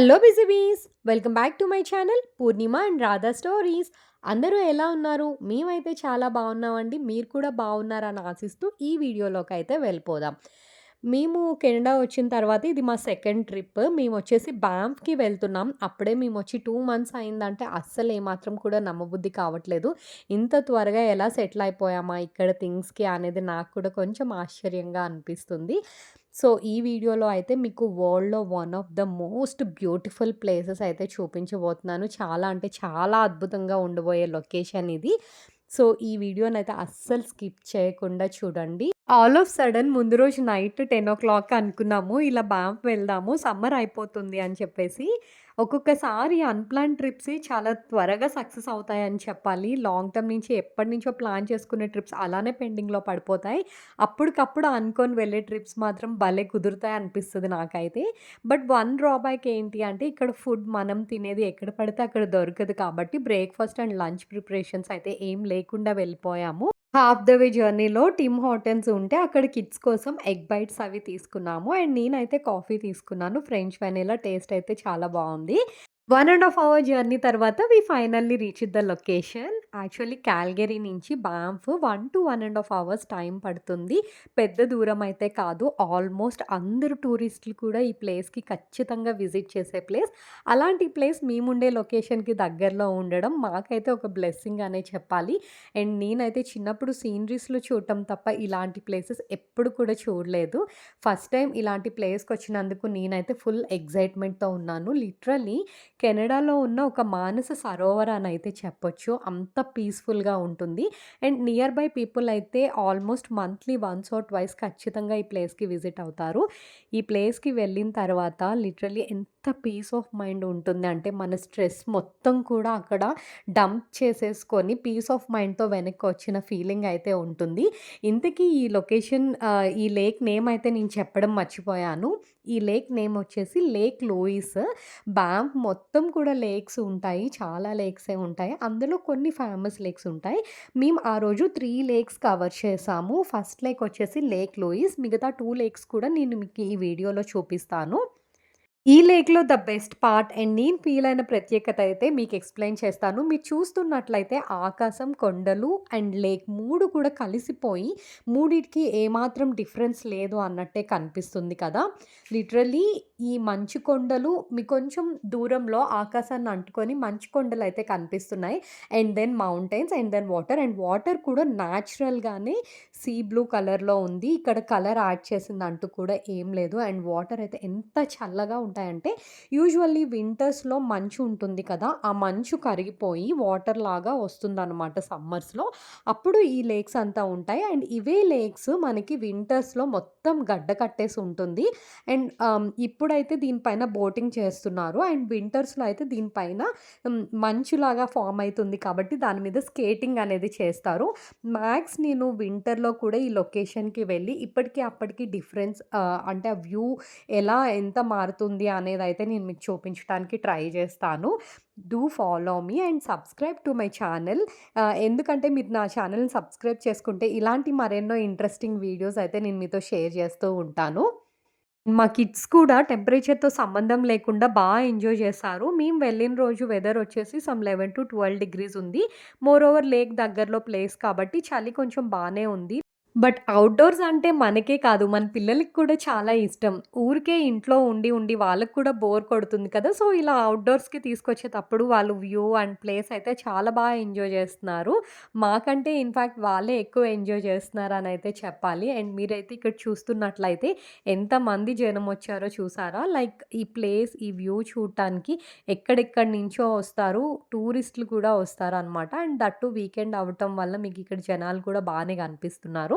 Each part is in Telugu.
Hello busy bees welcome back to my channel Purnima and Radha stories. అందరూ ఎలా ఉన్నారు? మేమైతే చాలా బాగున్నామండి. మీరు కూడా బాగున్నారని ఆశిస్తూ ఈ వీడియోలోకి అయితే వెళ్ళిపోదాం. మేము కెనడా వచ్చిన తర్వాత ఇది మా సెకండ్ ట్రిప్. మేము వచ్చేసి బ్యాంఫ్కి వెళ్తున్నాం. అప్పుడే మేము వచ్చి టూ మంత్స్ అయిందంటే అస్సలు ఏమాత్రం కూడా నమ్మబుద్ధి కావట్లేదు. ఇంత త్వరగా ఎలా సెటిల్ అయిపోయామా? ఇక్కడ థింగ్స్కి అనేది నాకు కూడా కొంచెం ఆశ్చర్యంగా అనిపిస్తుంది. సో ఈ వీడియోలో అయితే మీకు వరల్డ్‌లో one of the most beautiful places అయితే చూపించబోతున్నాను. చాలా అంటే చాలా అద్భుతంగా ఉండబోయే లొకేషన్ ఇది. సో ఈ వీడియోనైతే అస్సలు స్కిప్ చేయకుండా చూడండి. ఆల్ ఆఫ్ సడన్ ముందు రోజు నైట్ 10:00 అనుకున్నాము. ఇలా బ్యాంప్ వెళ్దాము సమ్మర్ అయిపోతుంది అని చెప్పేసి. ఒక్కొక్కసారి అన్‌ప్లాన్ ట్రిప్స్ చాలా త్వరగా సక్సెస్ అవుతాయని చెప్పాలి. లాంగ్ టర్మ్ నుంచి ఎప్పటినుంచో ప్లాన్ చేసుకునే ట్రిప్స్ అలానే పెండింగ్‌లో పడిపోతాయి. అప్పటికప్పుడు అనుకొని వెళ్ళే ట్రిప్స్ మాత్రం భలే కుదురుతాయి అనిపిస్తుంది నాకైతే. బట్ వన్ డ్రాబ్యాక్ ఏంటి అంటే ఇక్కడ ఫుడ్ మనం తినేది ఎక్కడ పడితే అక్కడ దొరకదు కాబట్టి బ్రేక్‌ఫాస్ట్ అండ్ లంచ్ ప్రిపరేషన్స్ అయితే ఏం లేకుండా వెళ్ళిపోయాము. హాఫ్ ద వే జర్నీలో టిమ్ హోటల్స్ ఉంటే అక్కడ కిడ్స్ కోసం ఎగ్ బైట్స్ అవి తీసుకున్నాము. అండ్ నేనైతే కాఫీ తీసుకున్నాను. ఫ్రెంచ్ వెనీలా టేస్ట్ అయితే చాలా బాగుంది one and half hour journey తర్వాత we finally reach the location. Actually Calgary నుంచి బ్యాంఫ్ 1-1 ½ అవర్స్ టైం పడుతుంది. పెద్ద దూరం అయితే కాదు. ఆల్మోస్ట్ అందరు టూరిస్టులు కూడా ఈ ప్లేస్‌కి ఖచ్చితంగా విజిట్ చేసే ప్లేస్. అలాంటి ప్లేస్ మేముండే లొకేషన్‌కి దగ్గరలో ఉండడం మాకైతే ఒక బ్లెస్సింగ్ అనే చెప్పాలి. అండ్ నేనైతే చిన్నప్పుడు సీనరీస్‌లో చూడటం తప్ప ఇలాంటి ప్లేసెస్ ఎప్పుడు కూడా చూడలేదు. ఫస్ట్ టైం ఇలాంటి ప్లేస్కి వచ్చినందుకు నేనైతే ఫుల్ ఎక్సైట్‌మెంట్‌తో ఉన్నాను. లిటరలీ కెనడాలో ఉన్న ఒక మానస సరోవర్ అని అయితే చెప్పొచ్చు. అంత పీస్‌ఫుల్‌గా ఉంటుంది. అండ్ నియర్ బై పీపుల్ అయితే almost monthly once or twice ఖచ్చితంగా ఈ ప్లేస్‌కి విజిట్ అవుతారు. ఈ ప్లేస్‌కి వెళ్ళిన తర్వాత లిటరలీ ఎంత పీస్ ఆఫ్ మైండ్ ఉంటుంది అంటే మన స్ట్రెస్ మొత్తం కూడా అక్కడ డంప్ చేసేసుకొని పీస్ ఆఫ్ మైండ్‌తో వెనక్కి వచ్చిన ఫీలింగ్ అయితే ఉంటుంది. ఇంతకీ ఈ లొకేషన్ ఈ లేక్ నేమ్ అయితే నేను చెప్పడం మర్చిపోయాను. ఈ లేక్ నేమ్ వచ్చేసి లేక్ లూయిస్. బ్యాంప్ మొత్తం మొత్తం కూడా లేక్స్ ఉంటాయి. చాలా లేక్సే ఉంటాయి. అందులో కొన్ని ఫేమస్ లేక్స్ ఉంటాయి. మేము ఆ రోజు త్రీ లేక్స్ కవర్ చేసాము. ఫస్ట్ లేక్ వచ్చేసి లేక్ లోయిస్ మిగతా టూ లేక్స్ కూడా నేను మీకు ఈ వీడియోలో చూపిస్తాను. ఈ లేక్‌లో ద బెస్ట్ పార్ట్ అండ్ నేను ఫీల్ అయిన ప్రత్యేకత అయితే మీకు ఎక్స్‌ప్లెయిన్ చేస్తాను. మీరు చూస్తున్నట్లయితే ఆకాశం, కొండలు అండ్ లేక్ మూడు కూడా కలిసిపోయి మూడిటికి ఏమాత్రం డిఫరెన్స్ లేదు అన్నట్టే కనిపిస్తుంది కదా! లిటరలీ ఈ మంచు కొండలు మీ కొంచెం దూరంలో ఆకాశాన్ని అంటుకొని మంచు కొండలు అయితే కనిపిస్తున్నాయి. And then mountains and then water and water కూడా న్యాచురల్‌గానే సీ బ్లూ కలర్‌లో ఉంది. ఇక్కడ కలర్ యాడ్ చేసింది అంటూ కూడా ఏం లేదు. అండ్ వాటర్ అయితే ఎంత చల్లగా ఉంటాయంటే యూజువల్లీ వింటర్స్‌లో మంచు ఉంటుంది కదా! ఆ మంచు కరిగిపోయి వాటర్ లాగా వస్తుందనమాట సమ్మర్స్‌లో. అప్పుడు ఈ లేక్స్ అంతా ఉంటాయి. అండ్ ఇవే లేక్స్ మనకి వింటర్స్‌లో మొత్తం గడ్డ కట్టేసి ఉంటుంది. అండ్ ఇప్పుడైతే దీనిపైన బోటింగ్ చేస్తున్నారు. అండ్ వింటర్స్‌లో అయితే దీనిపైన మంచులాగా ఫామ్ అవుతుంది కాబట్టి దాని మీద స్కేటింగ్ అనేది చేస్తారు. మ్యాక్స్ నేను వింటర్‌లో కూడా ఈ లొకేషన్‌కి వెళ్ళి ఇప్పటికీ అప్పటికి డిఫరెన్స్ అంటే ఆ వ్యూ ఎలా ఎంత మారుతుంది అనేది అయితే నేను మీకు చూపించడానికి ట్రై చేస్తాను. Do follow me and subscribe to my channel. ఎందుకంటే మీరు నా ఛానల్‌ని సబ్స్క్రైబ్ చేసుకుంటే ఇలాంటి మరెన్నో ఇంట్రెస్టింగ్ వీడియోస్ అయితే నేను మీతో షేర్ చేస్తూ ఉంటాను. మా కిడ్స్ కూడా టెంపరేచర్‌తో సంబంధం లేకుండా బాగా ఎంజాయ్ చేశారు. మేము వెళ్ళిన రోజు వెదర్ వచ్చేసి సమ్ 11-12 డిగ్రీస్ ఉంది. మోర్ ఓవర్ లేక్ దగ్గరలో ప్లేస్ కాబట్టి చలి కొంచెం బాగానే ఉంది. బట్ అవుట్‌డోర్స్ అంటే మనకే కాదు, మన పిల్లలకి కూడా చాలా ఇష్టం. ఊరికే ఇంట్లో ఉండి, ఉండి వాళ్ళకి కూడా బోర్ కొడుతుంది కదా! సో, ఇలా అవుట్‌డోర్స్‌కి తీసుకొచ్చేటప్పుడు వాళ్ళు వ్యూ అండ్ ప్లేస్ అయితే చాలా బాగా ఎంజాయ్ చేస్తున్నారు. మాకంటే ఇన్ఫ్యాక్ట్ వాళ్ళే ఎక్కువ ఎంజాయ్ చేస్తున్నారనైతే చెప్పాలి. అండ్ మీరైతే ఇక్కడ చూస్తున్నట్లయితే ఎంతమంది జనం వచ్చారో చూసారా? లైక్ ఈ ప్లేస్, ఈ వ్యూ చూడటానికి ఎక్కడెక్కడి నుంచో వస్తారు. టూరిస్టులు కూడా వస్తారు అనమాట అండ్ దట్ టూ వీకెండ్ అవ్వటం వల్ల మీకు ఇక్కడ జనాలు కూడా బాగానే కనిపిస్తున్నారు.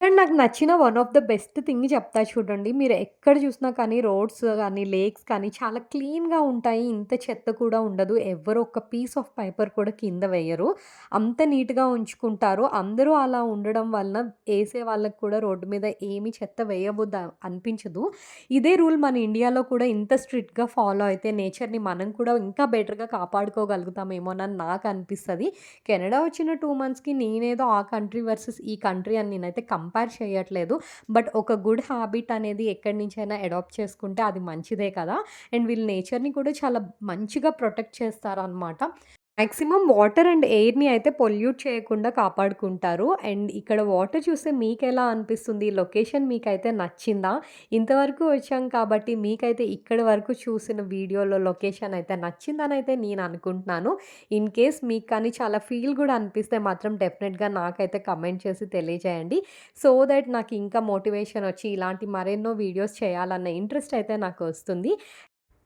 అండ్ నాకు నచ్చిన one of the best thing చెప్తా చూడండి. మీరు ఎక్కడ చూసినా కానీ రోడ్స్ కానీ లేక్స్ కానీ చాలా క్లీన్‌గా ఉంటాయి. ఇంత చెత్త కూడా ఉండదు. ఎవ్వరు ఒక పీస్ ఆఫ్ పేపర్ కూడా కింద వేయరు. అంత నీట్‌గా ఉంచుకుంటారు. అందరూ అలా ఉండడం వలన వేసే వాళ్ళకి కూడా రోడ్డు మీద ఏమి చెత్త వేయబుద్ది అనిపించదు. ఇదే రూల్ మన ఇండియాలో కూడా ఇంత స్ట్రిక్ట్‌గా ఫాలో అయితే నేచర్‌ని మనం కూడా ఇంకా బెటర్‌గా కాపాడుకోగలుగుతామేమోనని నాకు అనిపిస్తుంది కెనడా వచ్చిన టూ మంత్స్‌కి నేనేదో ఆ కంట్రీ వర్సెస్ ఈ కంట్రీ అని నేనైతే కంపేర్ కంపేర్ చేయట్లేదు. బట్ ఒక గుడ్ హ్యాబిట్ అనేది ఎక్కడి నుంచైనా అడాప్ట్ చేసుకుంటే అది మంచిదే కదా! అండ్ వీళ్ళు నేచర్‌ని కూడా చాలా మంచిగా ప్రొటెక్ట్ చేస్తారనమాట. మ్యాక్సిమం వాటర్ అండ్ ఎయిర్‌ని అయితే పొల్యూట్ చేయకుండా కాపాడుకుంటారు. అండ్ ఇక్కడ వాటర్ చూస్తే మీకు ఎలా అనిపిస్తుంది? లొకేషన్ మీకైతే నచ్చిందా? ఇంతవరకు వచ్చాం కాబట్టి మీకైతే ఇక్కడి వరకు చూసిన వీడియోలో లొకేషన్ అయితే నచ్చిందని అయితే నేను అనుకుంటున్నాను. ఇన్ కేస్ మీకు కానీ చాలా ఫీల్ కూడా అనిపిస్తే మాత్రం డెఫినెట్‌గా నాకైతే కమెంట్ చేసి తెలియజేయండి. సో దట్ నాకు ఇంకా మోటివేషన్ వచ్చి ఇలాంటి మరెన్నో వీడియోస్ చేయాలన్న ఇంట్రెస్ట్ అయితే నాకు వస్తుంది.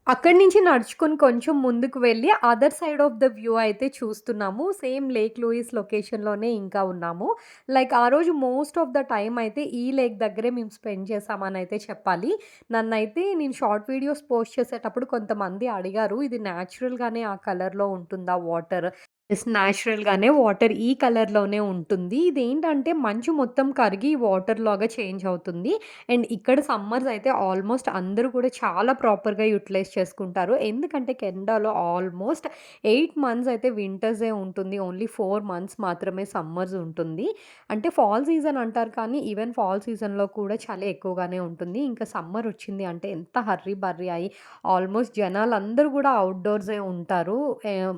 అక్కడి నుంచి నడుచుకొని కొంచెం ముందుకు వెళ్ళి other side of the view అయితే చూస్తున్నాము. సేమ్ లేక్ లూయిస్ లొకేషన్‌లోనే ఇంకా ఉన్నాము. లైక్ ఆ రోజు మోస్ట్ ఆఫ్ ద టైం అయితే ఈ లేక్ దగ్గరే మేము స్పెండ్ చేశామనైతే చెప్పాలి. నన్నైతే నేను షార్ట్ వీడియోస్ పోస్ట్ చేసేటప్పుడు కొంతమంది అడిగారు. ఇది న్యాచురల్‌గానే ఆ కలర్‌లో ఉంటుందా వాటర్? జస్ట్ న్యాచురల్‌గానే వాటర్ ఈ కలర్‌లోనే ఉంటుంది. ఇదేంటంటే మంచు మొత్తం కరిగి వాటర్ లాగా చేంజ్ అవుతుంది. అండ్ ఇక్కడ సమ్మర్స్ అయితే ఆల్మోస్ట్ అందరూ కూడా చాలా ప్రాపర్‌గా యుటిలైజ్ చేసుకుంటారు. ఎందుకంటే కెనడాలో ఆల్మోస్ట్ ఎయిట్ మంత్స్ అయితే వింటర్సే ఉంటుంది. ఓన్లీ ఫోర్ మంత్స్ మాత్రమే సమ్మర్స్ ఉంటుంది. అంటే ఫాల్ సీజన్ అంటారు కానీ ఈవెన్ ఫాల్ సీజన్‌లో కూడా చాలా ఎక్కువగానే ఉంటుంది. ఇంకా సమ్మర్ వచ్చింది అంటే ఎంత హర్రీ బర్రీ అయ్యి ఆల్మోస్ట్ జనాలు అందరూ కూడా అవుట్‌డోర్సే ఉంటారు.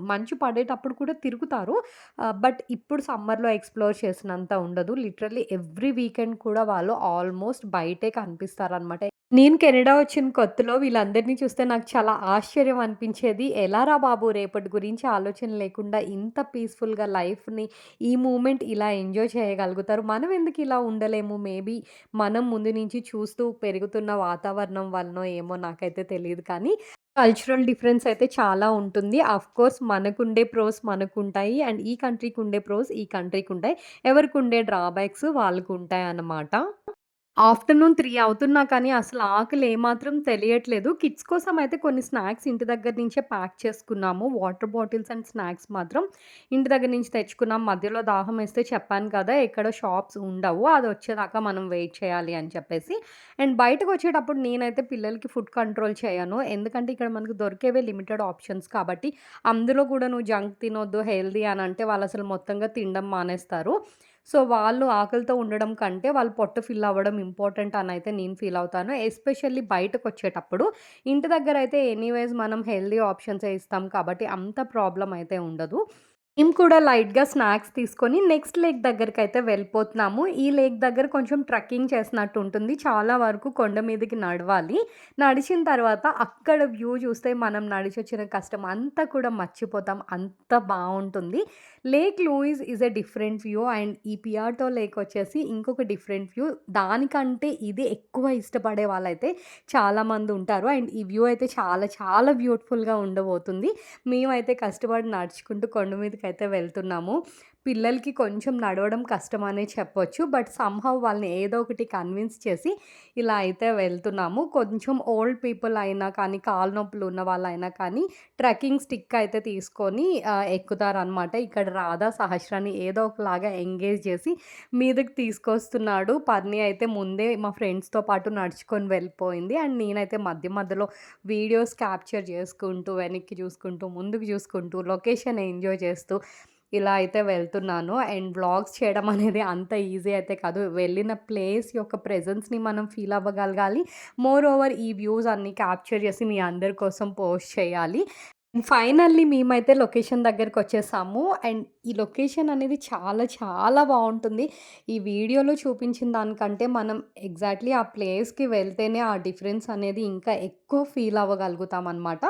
మంచు పడేటప్పుడు కూడా తిరుగుతారు. బట్ ఇప్పుడు సమ్మర్‌లో ఎక్స్‌ప్లోర్ చేసినంత ఉండదు. లిటరల్లీ ఎవ్రీ వీకెండ్ కూడా వాళ్ళు ఆల్మోస్ట్ బయటే కనిపిస్తారనమాట. నేను కెనడా వచ్చిన కొత్తలో వీళ్ళందరిని చూస్తే నాకు చాలా ఆశ్చర్యం అనిపించేది. ఎలారా బాబు రేపటి గురించి ఆలోచన లేకుండా ఇంత పీస్‌ఫుల్‌గా లైఫ్‌ని ఈ మూమెంట్ ఇలా ఎంజాయ్ చేయగలుగుతారు. మనం ఎందుకు ఇలా ఉండలేము? మేబీ మనం ముందు నుంచి చూస్తూ పెరుగుతున్న వాతావరణం వలనో ఏమో నాకైతే తెలియదు కానీ కల్చరల్ డిఫరెన్స్ అయితే చాలా ఉంటుంది. ఆఫ్‌కోర్స్ మనకుండే ప్రోస్ మనకుంటాయి. అండ్ ఈ కంట్రీకి ఉండే ప్రోస్ ఈ కంట్రీకి ఉంటాయి ఎవరికి ఉండే డ్రాబ్యాక్స్ అన్నమాట ఆఫ్టర్‌నూన్ త్రీ అవుతున్నా కానీ అసలు ఆకలి ఏమాత్రం తెలియట్లేదు. కిడ్స్ కోసం అయితే కొన్ని స్నాక్స్ ఇంటి దగ్గర నుంచే ప్యాక్ చేసుకున్నాము. వాటర్ బాటిల్స్ అండ్ స్నాక్స్ మాత్రం ఇంటి దగ్గర నుంచి తెచ్చుకున్నాం. మధ్యలో దాహం వేస్తే చెప్పాను కదా! ఎక్కడ షాప్స్ ఉండవు. అది వచ్చేదాకా మనం వెయిట్ చేయాలి అని చెప్పేసి. అండ్ బయటకు వచ్చేటప్పుడు నేనైతే పిల్లలకి ఫుడ్ కంట్రోల్ చేయను. ఎందుకంటే ఇక్కడ మనకు దొరికేవే లిమిటెడ్ ఆప్షన్స్ కాబట్టి అందులో కూడా నువ్వు జంక్ తినొద్దు, హెల్దీ అని అంటే వాళ్ళు అసలు మొత్తంగా తినడం మానేస్తారు. సో, వాళ్ళు ఆకలితో ఉండడం కంటే వాళ్ళు పొట్టు ఫిల్ అవ్వడం ఇంపార్టెంట్ అని అయితే నేను ఫీల్ అవుతాను. ఎస్పెషల్లీ బయటకొచ్చేటప్పుడు. ఇంటి దగ్గర అయితే ఎనీవేస్ మనం హెల్దీ ఆప్షన్సే ఇస్తాం కాబట్టి అంత ప్రాబ్లం అయితే ఉండదు. మేము కూడా లైట్‌గా స్నాక్స్ తీసుకొని నెక్స్ట్ లేక్ దగ్గరికైతే వెళ్ళిపోతున్నాము. ఈ లేక్ దగ్గర కొంచెం ట్రెక్కింగ్ చేసినట్టు ఉంటుంది. చాలా వరకు కొండ మీదకి నడవాలి. నడిచిన తర్వాత అక్కడ వ్యూ చూస్తే మనం నడిచొచ్చిన కష్టం అంతా కూడా మర్చిపోతాం. అంత బాగుంటుంది lake Louise is a different view and ఈ పియాటో లేక్ వచ్చేసి ఇంకొక డిఫరెంట్ వ్యూ. దానికంటే ఇది ఎక్కువ ఇష్టపడే వాళ్ళైతే చాలామంది ఉంటారు. అండ్ ఈ వ్యూ అయితే చాలా చాలా బ్యూటిఫుల్‌గా ఉండబోతుంది. మేమైతే కష్టపడి నడుచుకుంటూ కొండ అయితే వెళ్తున్నాము. పిల్లలకి కొంచెం నడవడం కష్టమనే చెప్పొచ్చు. బట్ సంహవ్ వాళ్ళని ఏదో ఒకటి కన్విన్స్ చేసి ఇలా అయితే వెళ్తున్నాము. కొంచెం ఓల్డ్ పీపుల్ అయినా కానీ, కాలు నొప్పులు ఉన్న వాళ్ళైనా కానీ ట్రెక్కింగ్ స్టిక్ అయితే తీసుకొని ఎక్కుతారనమాట. ఇక్కడ రాధా, సహస్రాన్ని ఏదో ఒకలాగా ఎంగేజ్ చేసి మీదకి తీసుకొస్తున్నాడు. పర్ని అయితే ముందే మా ఫ్రెండ్స్‌తో పాటు నడుచుకొని వెళ్ళిపోయింది. అండ్ నేనైతే మధ్య మధ్యలో వీడియోస్ క్యాప్చర్ చేసుకుంటూ, వెనక్కి చూసుకుంటూ, ముందుకు చూసుకుంటూ, లొకేషన్ ఎంజాయ్ చేస్తూ ఇలా అయితే వెళ్తున్నాను. అండ్ వ్లాగ్స్ చేయడం అనేది అంత ఈజీ అయితే కాదు. వెళ్ళిన ప్లేస్ యొక్క ప్రెజెన్స్‌ని మనం ఫీల్ అవ్వగలగాలి. మోర్ ఓవర్ ఈ వ్యూస్ అన్నీ క్యాప్చర్ చేసి మీ అందరి కోసం పోస్ట్ చేయాలి. ఫైనల్లీ మేమైతే లొకేషన్ దగ్గరకొచ్చేసాము. అండ్ ఈ లొకేషన్ అనేది చాలా చాలా బాగుంటుంది ఈ వీడియోలో చూపించిన దానికంటే మనం ఎగ్జాక్ట్‌లీ ఆ ప్లేస్‌కి వెళ్తేనే ఆ డిఫరెన్స్ అనేది ఇంకా ఎక్కువ ఫీల్ అవ్వగలుగుతాం అనమాట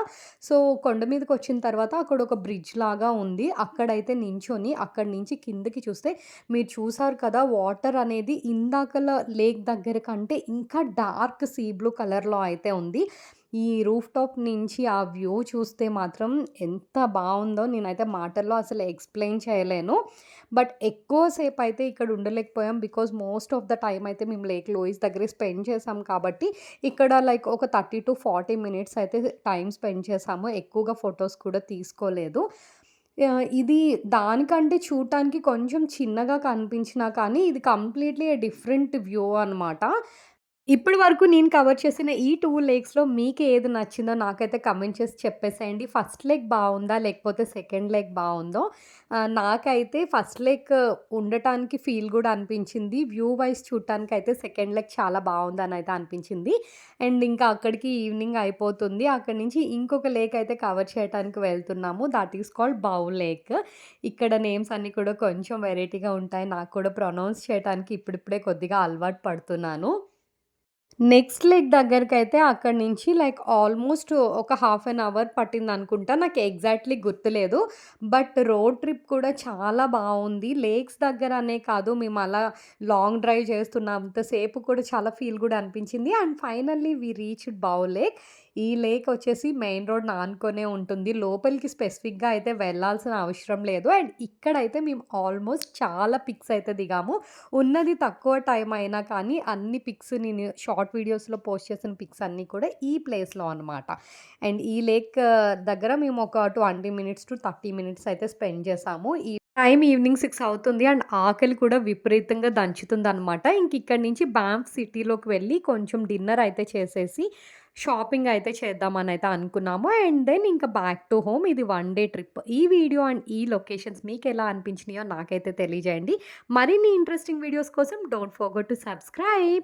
సో, కొండ మీదకి వచ్చిన తర్వాత అక్కడ ఒక బ్రిడ్జ్ లాగా ఉంది. అక్కడైతే నించొని అక్కడి నుంచి కిందకి చూస్తే మీరు చూసారు కదా! వాటర్ అనేది ఇందాకల లేక్ దగ్గర కంటే ఇంకా డార్క్ సీ బ్లూ కలర్‌లో అయితే ఉంది. ఈ రూఫ్ టాప్ నుంచి ఆ వ్యూ చూస్తే మాత్రం ఎంత బాగుందో నేనైతే మాటల్లో అసలు ఎక్స్‌ప్లెయిన్ చేయలేను. బట్ ఎక్కువసేపు అయితే ఇక్కడ ఉండలేకపోయాం. Because most of the time అయితే మేము లేక్ లూయిస్ దగ్గరే స్పెండ్ చేసాం కాబట్టి, ఇక్కడ లైక్ ఒక 30-40 మినిట్స్ అయితే టైం స్పెండ్ చేసాము ఎక్కువగా ఫొటోస్ కూడా తీసుకోలేదు. ఇది దానికంటే చూడటానికి కొంచెం చిన్నగా కనిపించినా కానీ, ఇది కంప్లీట్‌లీ డిఫరెంట్ వ్యూ అనమాట. ఇప్పటి వరకు నేను కవర్ చేసిన ఈ టూ లేక్స్‌లో మీకు ఏది నచ్చిందో నాకైతే కమెంట్ చేసి చెప్పేసేయండి. ఫస్ట్ లేక్ బాగుందా లేకపోతే సెకండ్ లేక్ బాగుందో నాకైతే ఫస్ట్ లేక్ ఉండటానికి ఫీల్ కూడా అనిపించింది. వ్యూ వైస్ అయితే సెకండ్ లెగ్ చాలా బాగుందని అయితే అనిపించింది. అండ్ ఇంకా అక్కడికి ఈవినింగ్ అయిపోతుంది. అక్కడి నుంచి ఇంకొక లేక్ అయితే కవర్ చేయటానికి వెళ్తున్నాము. That is called Bow lake. ఇక్కడ నేమ్స్ అన్నీ కూడా కొంచెం వెరైటీగా ఉంటాయి. నాకు కూడా ప్రొనౌన్స్ చేయటానికి ఇప్పుడిప్పుడే కొద్దిగా అలవాటు పడుతున్నాను. నెక్స్ట్ లేక్ దగ్గరకైతే అక్కడి నుంచి లైక్ ఆల్మోస్ట్ ఒక హాఫ్ అన్ అవర్ పట్టింది అనుకుంటా నాకు ఎగ్జాక్ట్‌లీ గుర్తులేదు. బట్ రోడ్ ట్రిప్ కూడా చాలా బాగుంది లేక్స్ దగ్గర అనే కాదు మేము అలా లాంగ్ డ్రైవ్ చేస్తున్నంతసేపు కూడా చాలా ఫీల్ కూడా అనిపించింది. And finally we reached Bow lake. ఈ లేక్ వచ్చేసి మెయిన్ రోడ్ నానుకొనే ఉంటుంది. లోపలికి స్పెసిఫిక్‌గా అయితే వెళ్ళాల్సిన అవసరం లేదు. అండ్ ఇక్కడైతే మేము ఆల్మోస్ట్ చాలా పిక్స్ అయితే దిగాము. ఉన్నది తక్కువ టైం అయినా కానీ అన్ని పిక్స్ నేను షార్ట్ వీడియోస్‌లో పోస్ట్ చేసిన పిక్స్ అన్నీ కూడా ఈ ప్లేస్‌లో అనమాట. అండ్ ఈ లేక్ దగ్గర మేము ఒక 20 మినిట్స్ టు 30 మినిట్స్ అయితే స్పెండ్ చేసాము ఈ టైం ఈవినింగ్ సిక్స్ అవుతుంది. అండ్ ఆకలి కూడా విపరీతంగా దంచుతుంది అనమాట ఇంక ఇక్కడి నుంచి బాంఫ్ సిటీలోకి వెళ్ళి కొంచెం డిన్నర్ అయితే చేసేసి, షాపింగ్ అయితే చేద్దామని అయితే అనుకున్నాము. అండ్ దెన్ ఇంకా బ్యాక్ టు హోమ్. ఇది వన్ డే ట్రిప్. ఈ వీడియో అండ్ ఈ లొకేషన్స్ మీకు ఎలా అనిపించినాయో నాకైతే తెలియజేయండి. మరిన్ని ఇంట్రెస్టింగ్ వీడియోస్ కోసం డోంట్ ఫర్గెట్ టు సబ్స్క్రైబ్.